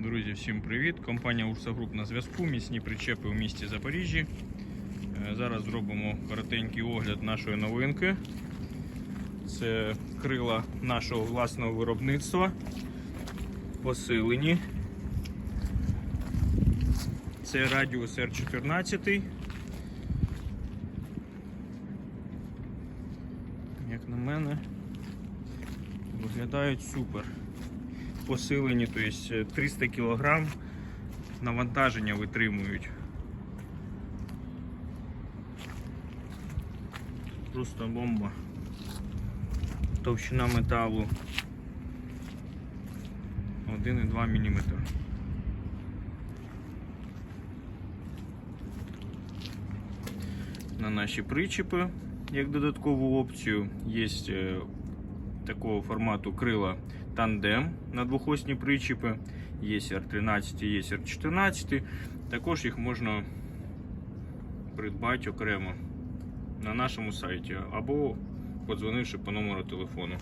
Друзі, всім привіт! Компанія Урса Груп на зв'язку. Міцні причепи у місті Запоріжжі. Е, Зараз зробимо коротенький огляд нашої новинки. Це крила нашого власного виробництва. Посилені. Це радіус R14. Як на мене, виглядають супер посилені, тобто 300 кг навантаження витримують. Просто бомба. Товщина металу 1,2 мм. На наші причепи, як додаткову опцію, є е, такого формату крила тандем на двохосні причіпи. Є R13, є R14. Також їх можна придбати окремо на нашому сайті або подзвонивши по номеру телефону.